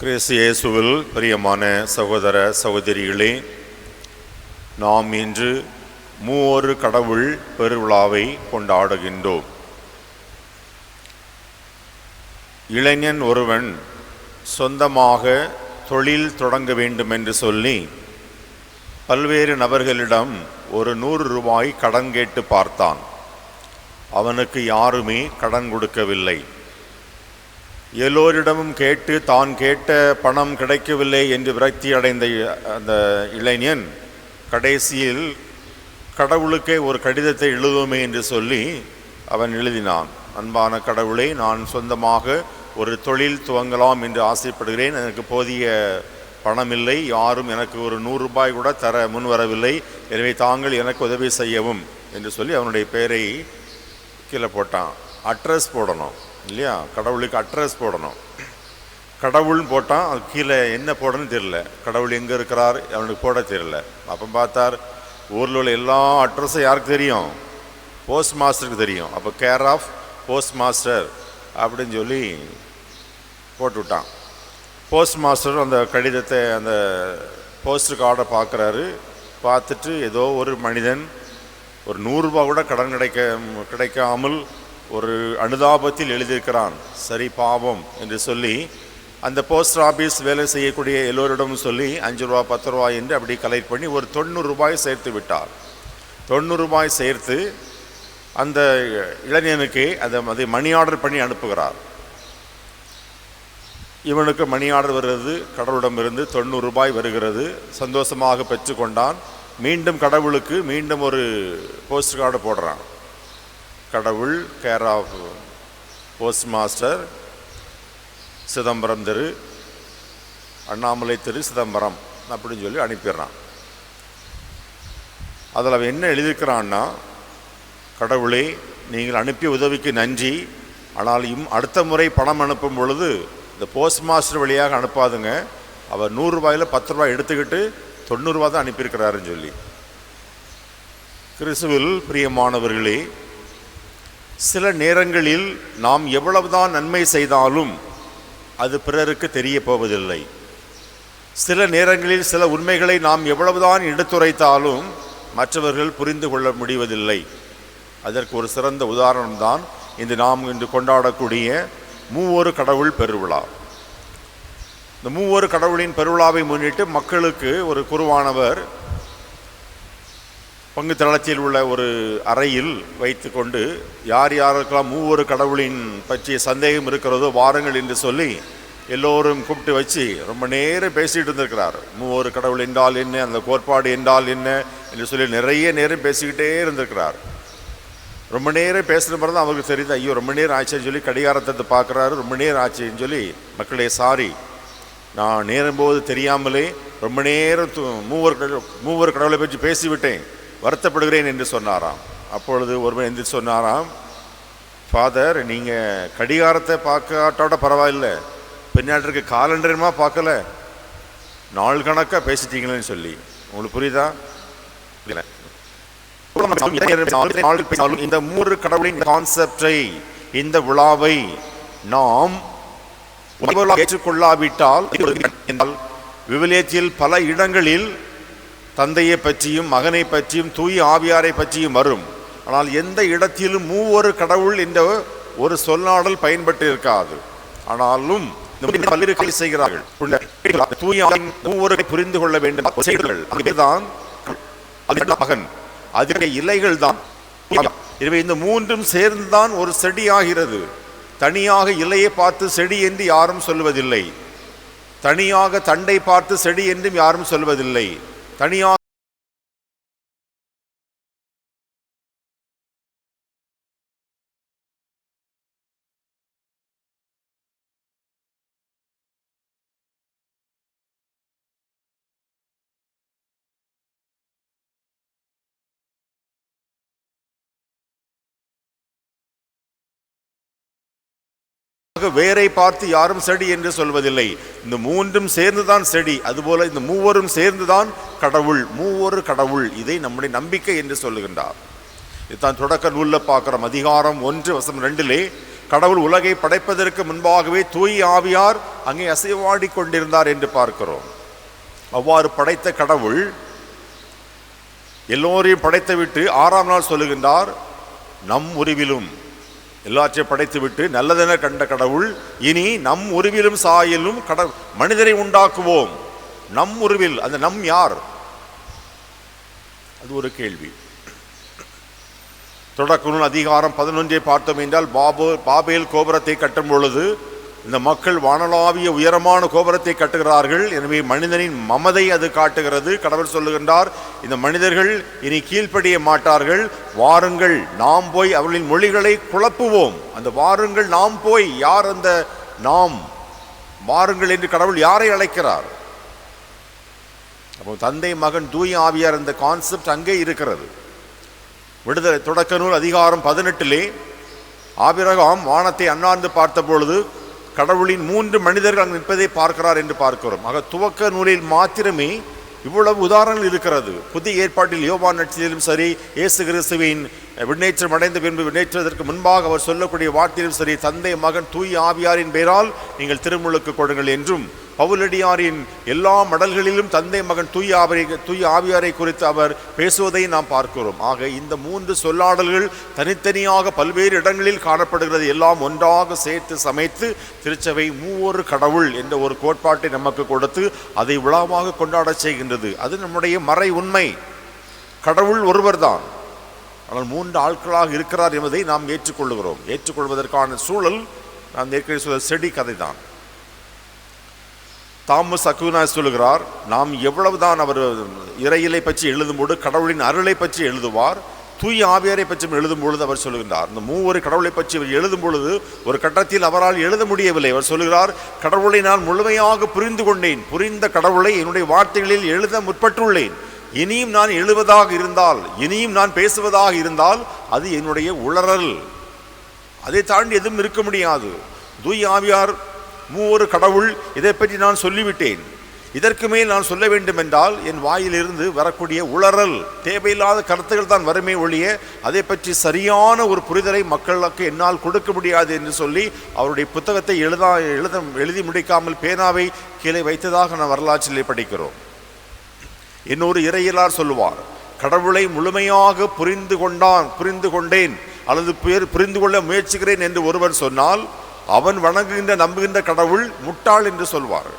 கிறிஸ்து இயேசுவில் பிரியமான சகோதர சகோதரிகளே நாம் இன்று மூவொரு கடவுள் பெருவிழாவை கொண்டாடுகின்றோம். இளைஞன் ஒருவன் சொந்தமாக தொழில் தொடங்க வேண்டும் என்று சொல்லி பல்வேறு நபர்களிடம் ஒரு நூறு ரூபாய் கடன் கேட்டு பார்த்தான். அவனுக்கு யாருமே கடன் கொடுக்கவில்லை. எல்லோரிடமும் கேட்டு தான் கேட்ட பணம் கிடைக்கவில்லை என்று விரக்தி அடைந்த இ- அந்த இளைஞன் கடைசியில் கடவுளுக்கே ஒரு கடிதத்தை எழுதுவோமே என்று சொல்லி அவன் எழுதினான். அன்பான கடவுளை நான் சொந்தமாக ஒரு தொழில் துவங்கலாம் என்று ஆசைப்படுகிறேன். எனக்கு போதிய பணமில்லை. யாரும் எனக்கு ஒரு நூறு ரூபாய் கூட தர முன்வரவில்லை. எனவே தாங்கள் எனக்கு உதவி செய்யவும் என்று சொல்லி அவனுடைய பெயரை கீழே போட்டான். அட்ரஸ் போடணும். இல்லையா? கடவுளுக்கு அட்ரஸ் போடணும். கடவுள்னு போட்டான் அது கீழே என்ன போடணும்னு தெரியல. கடவுள் எங்கே இருக்கிறார் அவனுக்கு போட தெரியல. அப்போ பார்த்தார் ஊரில் உள்ள எல்லா அட்ரஸும் யாருக்கு தெரியும்? போஸ்ட் மாஸ்டருக்கு தெரியும். அப்போ கேர் ஆஃப் போஸ்ட் மாஸ்டர் அப்படின்னு சொல்லி போட்டு விட்டான் போஸ்ட் மாஸ்டர் அந்த கடிதத்தை அந்த போஸ்ட் கார்டை பார்க்குறாரு. பார்த்துட்டு ஏதோ ஒரு மனிதன் ஒரு நூறுரூபா கூட கடன் கிடைக்க கிடைக்காமல் ஒரு அனுதாபத்தில் எழுதியிருக்கிறான். சரி பாவம் என்று சொல்லி அந்த போஸ்ட் ஆஃபீஸ் வேலை செய்யக்கூடிய எல்லோரிடமும் சொல்லி அஞ்சு ரூபா பத்து ரூபாய் என்று அப்படி கலெக்ட் பண்ணி ஒரு தொண்ணூறு ரூபாய் சேர்த்து விட்டார். தொண்ணூறு ரூபாய் சேர்த்து அந்த இளைஞனுக்கு அதை அதை மணி ஆர்டர் பண்ணி அனுப்புகிறார். இவனுக்கு மணி ஆர்டர் வருகிறது கடவுளிடமிருந்து தொண்ணூறு ரூபாய் வருகிறது. சந்தோஷமாக பெற்றுக்கொண்டான். மீண்டும் கடவுளுக்கு மீண்டும் ஒரு போஸ்ட் கார்டு போடுறான். கடவுள் care of post master Chidambaram தெரு அண்ணாமலை தெரு சிதம்பரம் அப்படின்னு சொல்லி அனுப்பிடுறான். அதில் அவன் என்ன எழுதியிருக்கிறான்னா கடவுளே நீங்கள் அனுப்பிய உதவிக்கு நன்றி. ஆனால் இம் அடுத்த முறை பணம் அனுப்பும் பொழுது இந்த போஸ்ட் மாஸ்டர் வழியாக அனுப்பாதுங்க. அவர் நூறுரூவாயில் பத்து ரூபாய் எடுத்துக்கிட்டு தொண்ணூறுரூவா தான் அனுப்பியிருக்கிறாருன்னு சொல்லி. கிறிஸ்துவில் பிரியமானவர்களே சில நேரங்களில் நாம் எவ்வளவுதான் நன்மை செய்தாலும் அது பிறருக்கு தெரிய போவதில்லை. சில நேரங்களில் சில உண்மைகளை நாம் எவ்வளவுதான் எடுத்துரைத்தாலும் மற்றவர்கள் புரிந்து கொள்ள முடிவதில்லை. அதற்கு ஒரு சிறந்த உதாரணம்தான் இந்த நாம் இன்று கொண்டாடக்கூடிய மூவொரு கடவுள் பெருவிழா. இந்த மூவொரு கடவுளின் பெருவிழாவை முன்னிட்டு மக்களுக்கு ஒரு குருவானவர் பங்கு தளத்தில் உள்ள ஒரு அறையில் வைத்துக்கொண்டு யார் யாருக்கெல்லாம் மூவொரு கடவுளின் பற்றிய சந்தேகம் இருக்கிறதோ வாருங்கள் என்று சொல்லி எல்லோரும் கூப்பிட்டு வச்சு ரொம்ப நேரம் பேசிகிட்டு இருந்திருக்கிறார். மூவொரு கடவுள் என்றால் என்ன அந்த கோட்பாடு என்றால் என்ன என்று சொல்லி நிறைய நேரம் பேசிக்கிட்டே இருந்திருக்கிறார். ரொம்ப நேரம் பேசுகிற பிறகு தான் அவருக்கு தெரியுது ஐயோ ரொம்ப நேரம் ஆச்சுன்னு சொல்லி கடிகாரத்தை பார்க்குறாரு. ரொம்ப நேரம் ஆச்சுன்னு சொல்லி மக்களே சாரி நான் நேரும்போது தெரியாமலே ரொம்ப நேரம் மூவர் கடவுள் மூவர் கடவுளை பற்றி பேசிவிட்டேன். வருத்தப்படுகிறேன் என்று சொன்னாராம். அப்பொழுது ஒருவன் எந்திரிச்சு சொன்னாராம் ஃபாதர் நீங்கள் கடிகாரத்தை பார்க்காட்டோட பரவாயில்ல. பின்னாடி காலண்டருமா பார்க்கல. நாள் கணக்காக பேசிட்டீங்களேன்னு சொல்லி. உங்களுக்கு புரியுதா? இல்லை இந்த மூன்று கடவுளின் கான்செப்டை இந்த விழாவை நாம் ஏற்றுக்கொள்ளாவிட்டால் என்றால் விவிலியத்தில் பல இடங்களில் தந்தையை பற்றியும் மகனை பற்றியும் தூய் ஆவியாரை பற்றியும் வரும். ஆனால் எந்த இடத்திலும் மூவொரு கடவுள் என்ற ஒரு சொல்லாடல் பயன்பட்டு இருக்காது ஆனாலும் பல்வேறு கை செய்கிறார்கள். தூய் மூவரை புரிந்து கொள்ள வேண்டும். செய்கிறார்கள் மகன். அதற்கு இலைகள் தான். எனவே இந்த மூன்றும் சேர்ந்துதான் ஒரு செடி ஆகிறது தனியாக இலையை பார்த்து செடி என்று யாரும் சொல்வதில்லை. தனியாக தண்டை பார்த்து செடி என்றும் யாரும் சொல்வதில்லை. turning தனியாக வேரை பார்த்து யாரும் செடி என்று சொல்வதில்லை. இந்த மூன்றும் சேர்ந்துதான் செடி. அதுபோல இந்த மூவரும் சேர்ந்துதான் கடவுள். மூவொரு கடவுள். இதை நம்முடைய நம்பிக்கை என்று சொல்லுகின்றார். இதுதான் தொடக்க நூலில் பார்க்குறோம். அதிகாரம் ஒன்று வசம் ரெண்டிலே கடவுள் உலகை படைப்பதற்கு முன்பாகவே தூய் ஆவியார் அங்கே அசைவாடி கொண்டிருந்தார் என்று பார்க்கிறோம். அவ்வாறு படைத்த கடவுள் எல்லோரையும் படைத்து விட்டு ஆறாம் நாள் சொல்லுகின்றார் நம் உருவிலும் எல்லாற்றையும் படைத்துவிட்டு நல்லதென கண்ட கடவுள் இனி நம் உருவிலும் சாயலும் கட மனிதரை உண்டாக்குவோம். நம் உருவில் அந்த நம் யார்? அது ஒரு கேள்வி. தொடக்க நூல் அதிகாரம் பதினொன்றை பார்த்தோம் என்றால் பாபு பாபேல் கோபுரத்தை கட்டும் பொழுது இந்த மக்கள் வானளாவிய உயரமான கோபுரத்தை கட்டுகிறார்கள். எனவே மனிதனின் மமதை அது காட்டுகிறது. கடவுள் சொல்லுகின்றார் இந்த மனிதர்கள் இனி கீழ்ப்படிய மாட்டார்கள். வாருங்கள் நாம் போய் அவர்களின் மொழிகளை குழப்புவோம். அந்த வாருங்கள் நாம் போய் யார் அந்த நாம்? வாருங்கள் என்று கடவுள் யாரை அழைக்கிறார்? அப்போ தந்தை மகன் தூய ஆவியார் இந்த கான்செப்ட் அங்கே இருக்கிறது. விடுதலை தொடக்க நூல் அதிகாரம் பதினெட்டிலே ஆபிரகாம் வானத்தை அண்ணாந்து பார்த்த பொழுது கடவுளின் மூன்று மனிதர்கள் அங்கு நிற்பதை பார்க்கிறார் என்று பார்க்கிறோம். ஆக துவக்க நூலில் மாத்திரமே இவ்வளவு உதாரணங்கள் இருக்கிறது. புதிய ஏற்பாட்டில் யோபா நட்சத்திலும் சரி இயேசு கிறிஸ்துவின் விண்ணேற்றம் அடைந்த பின்பு விண்ணேற்றுவதற்கு முன்பாக அவர் சொல்லக்கூடிய வார்த்தையிலும் சரி தந்தை மகன் தூய் ஆவியாரின் பெயரால் நீங்கள் திருமுழுக்கு கொடுங்கள் என்றும் பவுலடியாரின் எல்லா மடல்களிலும் தந்தை மகன் தூய் ஆவியை தூய் ஆவியாரை குறித்து அவர் பேசுவதை நாம் பார்க்கிறோம். ஆக இந்த மூன்று சொல்லாடல்கள் தனித்தனியாக பல்வேறு இடங்களில் காணப்படுகிறது. எல்லாம் ஒன்றாக சேர்த்து சமைத்து திருச்சபை மூவொரு கடவுள் என்ற ஒரு கோட்பாட்டை நமக்கு கொடுத்து அதை விழாவாக கொண்டாடச் செய்கின்றது. அது நம்முடைய மறை உண்மை. கடவுள் ஒருவர்தான். ஆனால் மூன்று ஆட்களாக இருக்கிறார் என்பதை நாம் ஏற்றுக்கொள்கிறோம் ஏற்றுக்கொள்வதற்கான சூழல் நான் ஏற்கனவே சொல்ல செடி கதை தான் தாமஸ் அக்குனா சொல்லுகிறார் நாம் எவ்வளவுதான் அவர் இறையிலை பற்றி எழுதும்போது கடவுளின் அருளை பற்றி எழுதுவார் தூய் ஆவியாரை பற்றி எழுதும் பொழுது அவர் சொல்லுகின்றார். இந்த மூவரு கடவுளை பற்றி அவர் எழுதும் பொழுது ஒரு கட்டத்தில் அவரால் எழுத முடியவில்லை. அவர் சொல்லுகிறார் கடவுளை நான் முழுமையாக புரிந்து கொண்டேன். புரிந்த கடவுளை என்னுடைய வார்த்தைகளில் எழுத முற்பட்டுள்ளேன். இனியும் நான் எழுவதாக இருந்தால் இனியும் நான் பேசுவதாக இருந்தால் அது என்னுடைய உளறல். அதை தாண்டி எதுவும் இருக்க முடியாது. தூய் ஆவியார் மூவொரு கடவுள் இதை பற்றி நான் சொல்லிவிட்டேன். இதற்கு மேல் நான் சொல்ல வேண்டும் என்றால் என் வாயிலிருந்து வரக்கூடிய உளறல் தேவையில்லாத கருத்துக்கள் தான் வறுமை ஒழிய அதை பற்றி சரியான ஒரு புரிதலை மக்களுக்கு என்னால் கொடுக்க முடியாது என்று சொல்லி அவருடைய புத்தகத்தை எழுதா எழுத எழுதி முடிக்காமல் பேனாவை கீழே வைத்ததாக நான் வரலாற்றிலே படிக்கிறோம். இன்னொரு இறையிலார் சொல்லுவார் கடவுளை முழுமையாக புரிந்து கொண்டான் புரிந்து கொண்டேன் அல்லது பேர் புரிந்து கொள்ள முயற்சிக்கிறேன் என்று ஒருவர் சொன்னால் அவன் வணங்குகின்ற நம்புகின்ற கடவுள் முட்டாள் என்று சொல்வார்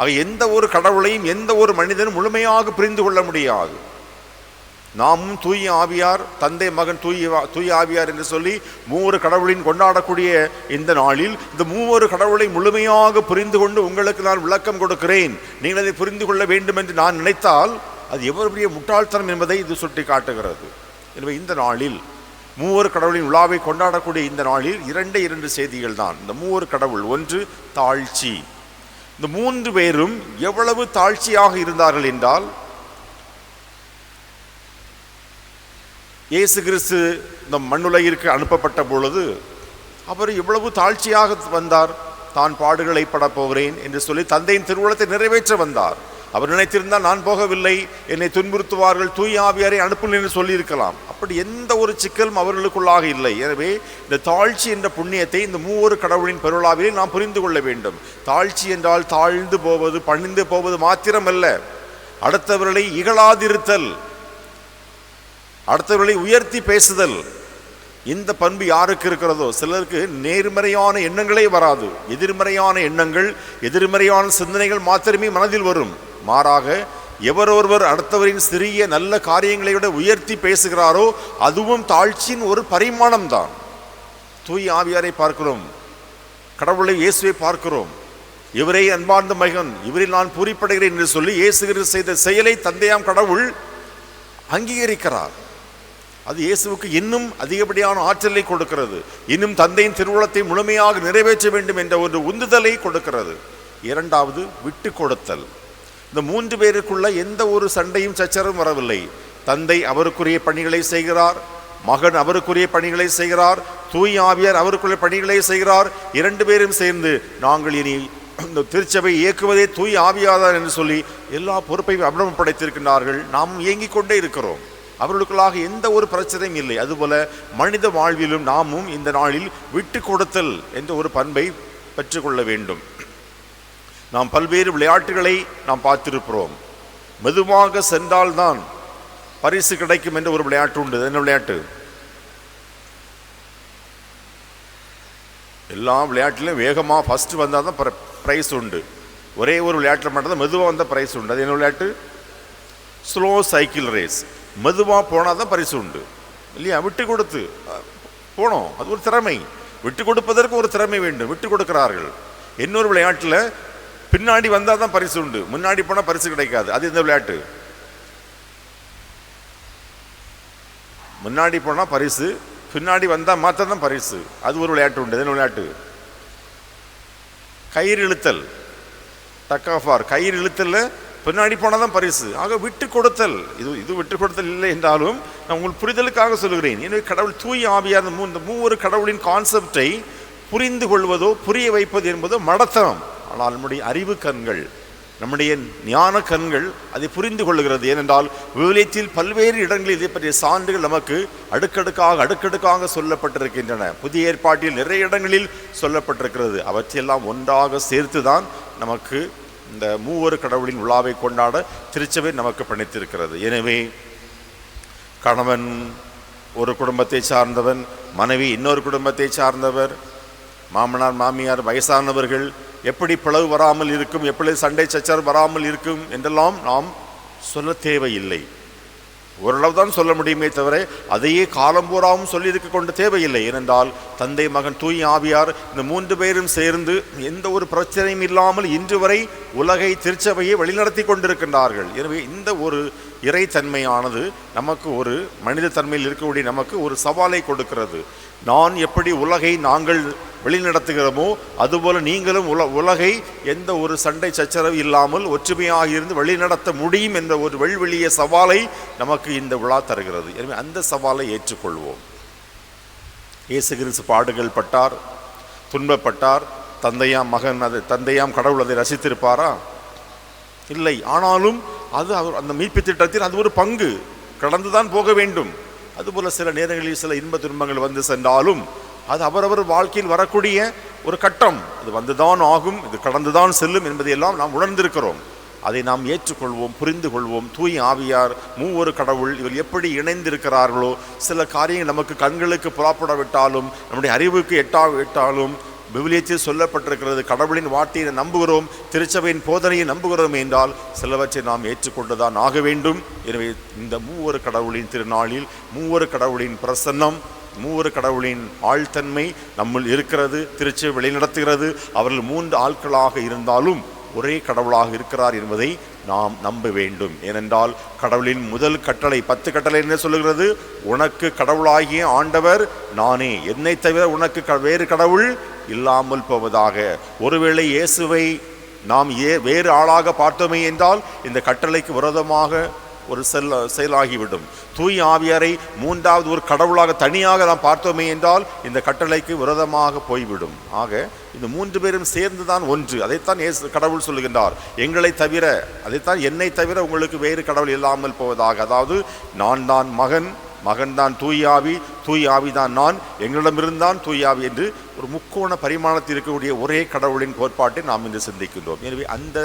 ஆக எந்த ஒரு கடவுளையும் எந்த ஒரு மனிதனும் முழுமையாக புரிந்து கொள்ள முடியாது. நாமும் தூய் ஆவியார் தந்தை மகன் தூய தூய் ஆவியார் என்று சொல்லி மூவரு கடவுளின் கொண்டாடக்கூடிய இந்த நாளில் இந்த மூவரு கடவுளை முழுமையாக புரிந்து கொண்டு உங்களுக்கு நான் விளக்கம் கொடுக்கிறேன். நீங்கள் அதை புரிந்து கொள்ள வேண்டும் என்று நான் நினைத்தால் அது எவ்வளவு பெரிய முட்டாள்தனம் என்பதை இது சுட்டி காட்டுகிறது எனவே இந்த நாளில் மூவர் கடவுளின் விழாவை கொண்டாடக்கூடிய இந்த நாளில் இரண்டே இரண்டு செய்திகள் தான். இந்த மூவர் கடவுள் ஒன்று தாழ்ச்சி. இந்த மூன்று பேரும் எவ்வளவு தாழ்ச்சியாக இருந்தார்கள் என்றால் இயேசு கிறிஸ்து இந்த மண்ணுலகிற்கு அனுப்பப்பட்ட பொழுது அவர் எவ்வளவு தாழ்ச்சியாக வந்தார். தான் பாடுகளை படப் போகிறேன் என்று சொல்லி தந்தையின் திருவுளத்தை நிறைவேற்ற வந்தார். அவர் நினைத்திருந்தால் நான் போகவில்லை. என்னை துன்புறுத்துவார்கள். தூய் ஆவியாரை அனுப்புங்கள் என்று சொல்லியிருக்கலாம். அப்படி எந்த ஒரு சிக்கலும் அவர்களுக்குள்ளாக இல்லை. எனவே இந்த தாழ்ச்சி என்ற புண்ணியத்தை இந்த மூவொரு கடவுளின் பெருளாவிலே நாம் புரிந்து கொள்ள வேண்டும். தாழ்ச்சி என்றால் தாழ்ந்து போவது பணிந்து போவது மாத்திரமல்ல. அடுத்தவர்களை இகழாதிருத்தல். அடுத்தவர்களை உயர்த்தி பேசுதல். இந்த பண்பு யாருக்கு இருக்கிறதோ சிலருக்கு நேர்மறையான எண்ணங்களே வராது. எதிர்மறையான எண்ணங்கள் எதிர்மறையான சிந்தனைகள் மாத்திரமே மனதில் வரும். மாறாக எவரொருவர் அடுத்தவரின் சிறிய நல்ல காரியங்களை விட உயர்த்தி பேசுகிறாரோ அதுவும் தாழ்ச்சியின் ஒரு பரிமாணம் தான் தூய் ஆவியாரை பார்க்கிறோம். கடவுளை இயேசுவை பார்க்கிறோம். இவரே அன்பார்ந்த மகன் இவரில் நான் பூரிப்படுகிறேன் என்று சொல்லி இயேசுகிற செய்த செயலை தந்தையாம் கடவுள் அங்கீகரிக்கிறார். அது இயேசுவுக்கு இன்னும் அதிகப்படியான ஆற்றலை கொடுக்கிறது. இன்னும் தந்தையின் திருவுளத்தை முழுமையாக நிறைவேற்ற வேண்டும் என்ற ஒரு உந்துதலை கொடுக்கிறது. இரண்டாவது விட்டு கொடுத்தல். இந்த மூன்று பேருக்குள்ள எந்த ஒரு சண்டையும் சச்சரவும் வரவில்லை. தந்தை அவருக்குரிய பணிகளை செய்கிறார் மகன் அவருக்குரிய பணிகளை செய்கிறார் தூய் ஆவியார் அவருக்குரிய பணிகளை செய்கிறார். இரண்டு பேரும் சேர்ந்து நாங்கள் இனி இந்த திருச்சபை இயக்குவதே தூய் ஆவியாதார் என்று சொல்லி எல்லா பொறுப்பையும் அபலம் நாம் இயங்கிக் கொண்டே இருக்கிறோம். அவர்களுக்குள்ளாக எந்த ஒரு பிரச்சனையும் இல்லை. அதுபோல மனித வாழ்விலும் நாமும் இந்த நாளில் விட்டு கொடுத்தல் என்ற ஒரு பண்பை பெற்றுக்கொள்ள வேண்டும். நாம் பல்வேறு விளையாட்டுகளை நாம் பார்த்திருக்கிறோம். மெதுவாக சென்றால்தான் பரிசு கிடைக்கும் என்ற ஒரு விளையாட்டு உண்டு. என்ன விளையாட்டு? எல்லா விளையாட்டிலும் வேகமாக ஃபஸ்ட்டு வந்தால் தான் ப்ரைஸ் உண்டு. ஒரே ஒரு விளையாட்டில் மட்டும்தான் மெதுவாக வந்தால் ப்ரைஸ் உண்டு. அது என்ன விளையாட்டு? ஸ்லோ சைக்கிள் ரேஸ் மெதுவாக போனால் தான் பரிசு உண்டு. இல்லையா? விட்டு கொடுத்து. போனோம். அது ஒரு திறமை. விட்டு கொடுப்பதற்கு ஒரு திறமை வேண்டும். விட்டு கொடுக்கிறார்கள். இன்னொரு விளையாட்டில் பின்னாடி வந்தால் தான் பரிசு உண்டு. முன்னாடி போனால் பரிசு கிடைக்காது. அது இந்த விளையாட்டு? முன்னாடி போனால் பரிசு பின்னாடி வந்தால் மாத்திரம் தான் பரிசு. அது ஒரு விளையாட்டு உண்டு. என்ன விளையாட்டு? கயிறு இழுத்தல். டக் ஆஃப் ஆர் கயிறு இழுத்தலில் பின்னாடி போனால் தான் பரிசு. ஆக விட்டு கொடுத்தல். இது இது விட்டு கொடுத்தல் இல்லை என்றாலும் நான் உங்கள் புரிதலுக்காக சொல்கிறேன் எனவே கடவுள் தூய் ஆவியார் இந்த மூ- இந்த கடவுளின் கான்செப்டை புரிந்து கொள்வதோ புரிய வைப்பது என்பதோ மடத்தம் ஆனால் நம்முடைய அறிவு கண்கள் நம்முடைய ஞான கண்கள் அதை புரிந்து கொள்கிறது ஏனென்றால் விவிலியத்தில் பல்வேறு இடங்களில் இதை பற்றிய சான்றுகள் நமக்கு அடுக்கடுக்காக அடுக்கடுக்காக சொல்லப்பட்டிருக்கின்றன. புதிய ஏற்பாட்டில் நிறைய இடங்களில் சொல்லப்பட்டிருக்கிறது. அவற்றையெல்லாம் ஒன்றாக சேர்த்துதான் நமக்கு இந்த மூவொரு கடவுளின் விழாவை கொண்டாட திருச்சபை நமக்கு பணித்திருக்கிறது. எனவே கணவன் ஒரு குடும்பத்தை சார்ந்தவன் மனைவி இன்னொரு குடும்பத்தை சார்ந்தவர் மாமனார் மாமியார் வயசானவர்கள் எப்படி பிளவு வராமல் இருக்கும் எப்படி சண்டை சச்சர் வராமல் இருக்கும் என்றெல்லாம் நாம் சொல்ல தேவையில்லை. ஓரளவு தான் சொல்ல முடியுமே தவிர அதையே காலம் பூராவும் சொல்லியிருக்க கொண்டு தேவையில்லை. ஏனென்றால் தந்தை மகன் தூய் ஆவியார் இந்த மூன்று பேரும் சேர்ந்து எந்த ஒரு பிரச்சனையும் இல்லாமல் இன்று வரை உலகை திருச்சபையை வழிநடத்தி கொண்டிருக்கின்றார்கள். எனவே இந்த ஒரு இறைத்தன்மையானது நமக்கு ஒரு மனித தன்மையில் இருக்கக்கூடிய நமக்கு ஒரு சவாலை கொடுக்கிறது. நான் எப்படி உலகை நாங்கள் வழிநடத்துகிறோமோ அதுபோல் நீங்களும் உல உலகை எந்த ஒரு சண்டை சச்சரவு இல்லாமல் ஒற்றுமையாக இருந்து வழிநடத்த முடியும் என்ற ஒரு வெள்வெளிய சவாலை நமக்கு இந்த விழா தருகிறது. எனவே அந்த சவாலை ஏற்றுக்கொள்வோம். இயேசு கிறிஸ்து பாடுகள் பட்டார் துன்பப்பட்டார் தந்தையாம் மகன் அது தந்தையாம் கடவுள் அதை ரசித்திருப்பாரா? இல்லை. ஆனாலும் அது அவர் அந்த மீட்பு திட்டத்தில் அது ஒரு பங்கு. கடந்துதான் போக வேண்டும். அதுபோல் சில நேரங்களில் சில இன்ப துன்பங்கள் வந்து சென்றாலும் அது அவரவர் வாழ்க்கையில் வரக்கூடிய ஒரு கட்டம். அது வந்துதான் ஆகும் இது கடந்துதான் செல்லும் என்பதையெல்லாம் நாம் உணர்ந்திருக்கிறோம். அதை நாம் ஏற்றுக்கொள்வோம் புரிந்து கொள்வோம் தூய் ஆவியார் மூவொரு கடவுள் இவர் எப்படி இணைந்திருக்கிறார்களோ சில காரியங்கள் நமக்கு கண்களுக்கு புறப்படவிட்டாலும் நம்முடைய அறிவுக்கு எட்டா விட்டாலும் விவிலியத்தில் சொல்லப்பட்டிருக்கிறது கடவுளின் வார்த்தையை நம்புகிறோம் திருச்சபையின் போதனையை நம்புகிறோம் என்றால் சிலவற்றை நாம் ஏற்றுக்கொண்டுதான் ஆக வேண்டும். எனவே இந்த மூவொரு கடவுளின் திருநாளில் மூவொரு கடவுளின் பிரசன்னம் மூவொரு கடவுளின் ஆழ்த்தன்மை நம்முள் இருக்கிறது திருச்சபை வழிநடத்துகிறது. அவர்கள் மூன்று ஆட்களாக இருந்தாலும் ஒரே கடவுளாக இருக்கிறார் என்பதை நாம் நம்ப வேண்டும். ஏனென்றால் கடவுளின் முதல் கட்டளை பத்து கட்டளை என்ன சொல்லுகிறது? உனக்கு கடவுளாகிய ஆண்டவர் நானே. என்னை தவிர உனக்கு க- வேறு கடவுள் இல்லாமல் போவதாக. ஒருவேளை இயேசுவை நாம் ஏ வேறு ஆளாக பார்த்தோமே என்றால் இந்த கட்டளைக்கு விரோதமாக ஒரு செல் செயலாகிவிடும். தூய் ஆவியாரை மூன்றாவது ஒரு கடவுளாக தனியாக நாம் பார்த்தோமே என்றால் இந்த கட்டளைக்கு விரோதமாக போய்விடும். ஆக இந்த மூன்று பேரும் சேர்ந்து தான் ஒன்று. அதைத்தான் ஏசு கடவுள் சொல்லுகின்றார். எங்களை தவிர அதைத்தான் என்னை தவிர உங்களுக்கு வேறு கடவுள் இல்லாமல் போவதாக. அதாவது நான் தான் மகன் மகன்தான் தூயாவி தூயாவி தான் நான். எங்களிடமிருந்தான் தூயாவி என்று ஒரு முக்கோண பரிமாணத்தில் இருக்கக்கூடிய ஒரே கடவுளின் கோட்பாட்டை நாம் இன்று சிந்திக்கின்றோம். எனவே அந்த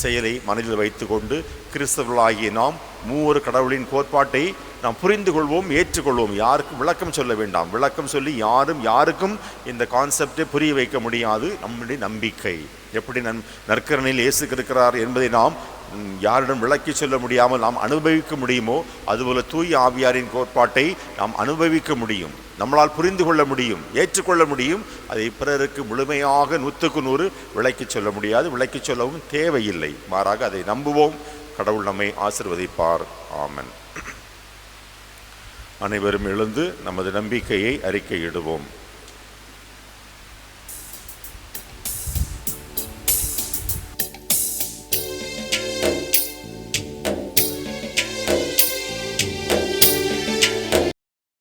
செயலை மனதில் வைத்துக்கொண்டு கிறிஸ்தவர்களாகிய நாம் மூவொரு கடவுளின் கோட்பாட்டை நாம் புரிந்து கொள்வோம் ஏற்றுக்கொள்வோம். யாருக்கும் விளக்கம் சொல்ல வேண்டாம். விளக்கம் சொல்லி யாரும் யாருக்கும் இந்த கான்செப்டை புரிய வைக்க முடியாது. நம்முடைய நம்பிக்கை. எப்படி நன் நற்கரணில் இயேசு இருக்கிறார் என்பதை நாம் யாரிடம் விளக்கி சொல்ல முடியாமல் நாம் அனுபவிக்க முடியுமோ அதுபோல தூய் ஆவியாரின் கோட்பாட்டை நாம் அனுபவிக்க முடியும். நம்மளால் புரிந்து கொள்ள முடியும் ஏற்றுக்கொள்ள முடியும். அதை பிறருக்கு முழுமையாக நூற்றுக்கு நூறு விளக்கி சொல்ல முடியாது. விளக்கி சொல்லவும் தேவையில்லை. மாறாக அதை நம்புவோம். கடவுள் நம்மை ஆசிர்வதிப்பார். ஆமன். அனைவரும் எழுந்து நமது நம்பிக்கையை அறிக்கையிடுவோம்.